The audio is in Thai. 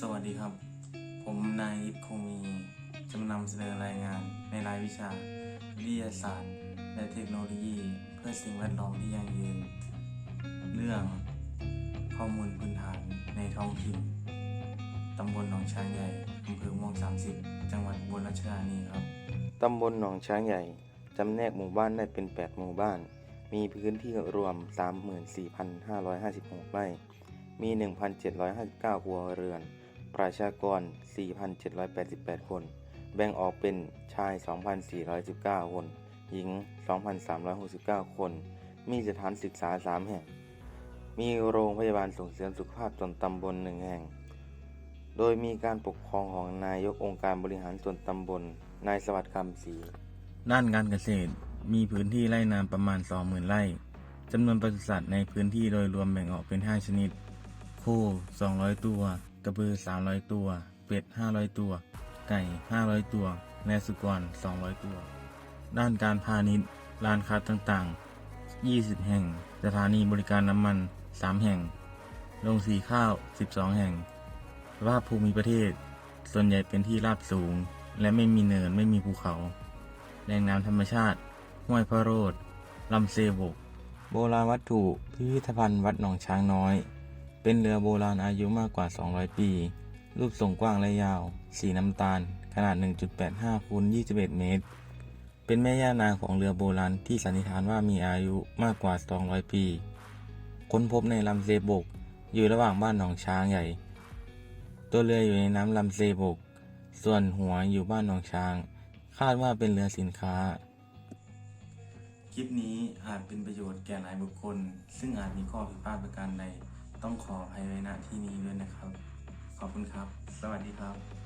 สวัสดีครับ ผมนายอิทคงมีจะนำเสนอรายงานในรายวิชา วิทยาศาสตร์ และเทคโนโลยี เพื่อสิ่งแวดล้อมที่ยั่งยืน เรื่องข้อมูลพื้นฐานในท้องถิ่นตำบลหนองช้างใหญ่อำเภอม่วง30 จังหวัดอุบลราชธานีครับตำบลหนองช้างใหญ่จำแนกหมู่บ้านได้เป็น 8 หมู่บ้าน มีพื้นที่รวม 34,556 ไร่ มี 1,759 ครัวเรือน ประชากร 4,788 คน แบ่งออกเป็นชาย 2,419 คน หญิง 2,369 คน มีสถานศึกษา 3 แห่ง มีโรงพยาบาลส่งเสริมสุขภาพส่วนตำบลหนึ่งแห่ง โดยมีการปกครองของนายกองค์การบริหารส่วนตำบล นายสวัสดิ์คำศรีด้านการเกษตร มีพื้นที่ไร่นาประมาณ 20,000 ไร่จำนวนปศุสัตว์ในพื้นที่โดยรวมแบ่งออกเป็น 5 ชนิด โค 200 ตัว กระบือ 300 ตัว เป็ด 500 ตัว ไก่ 500 ตัว และสุกร 200 ตัว ด้านการพาณิชย์ ร้านค้าต่างๆ 20 แห่ง สถานีบริการน้ำมัน 3 แห่ง โรงสีข้าว 12 แห่งสภาพภูมิประเทศ ส่วนใหญ่เป็นที่ราบสูง และไม่มีเนินไม่มีภูเขา แหล่งน้ำธรรมชาติ ห้วยพระโรดลำเซบก โบราณวัตถุ พิพิธภัณฑ์วัดหนองช้างน้อย เป็นเรือโบราณอายุมากกว่า 200 ปี รูปทรงกว้างและยาว สีน้ำตาล ขนาด 1.85คูณ21 เมตร เป็นแม่ย่านางของเรือโบราณที่สันนิษฐานว่ามีอายุมากกว่า 200 ปี ค้นพบในลำเซบก อยู่ระหว่างบ้านหนองช้างใหญ่ ตัวเรืออยู่ในน้ำลำเซบก ส่วนหัวอยู่บ้านหนองช้าง คาดว่าเป็นเรือสินค้าคลิปนี้อาจเป็นประโยชน์แก่หลายบุคคล ซึ่งอาจมีข้อผิดพลาดประการใด ต้องขออภัยไว้ณที่นี้ด้วยนะครับ ขอบคุณครับ สวัสดีครับ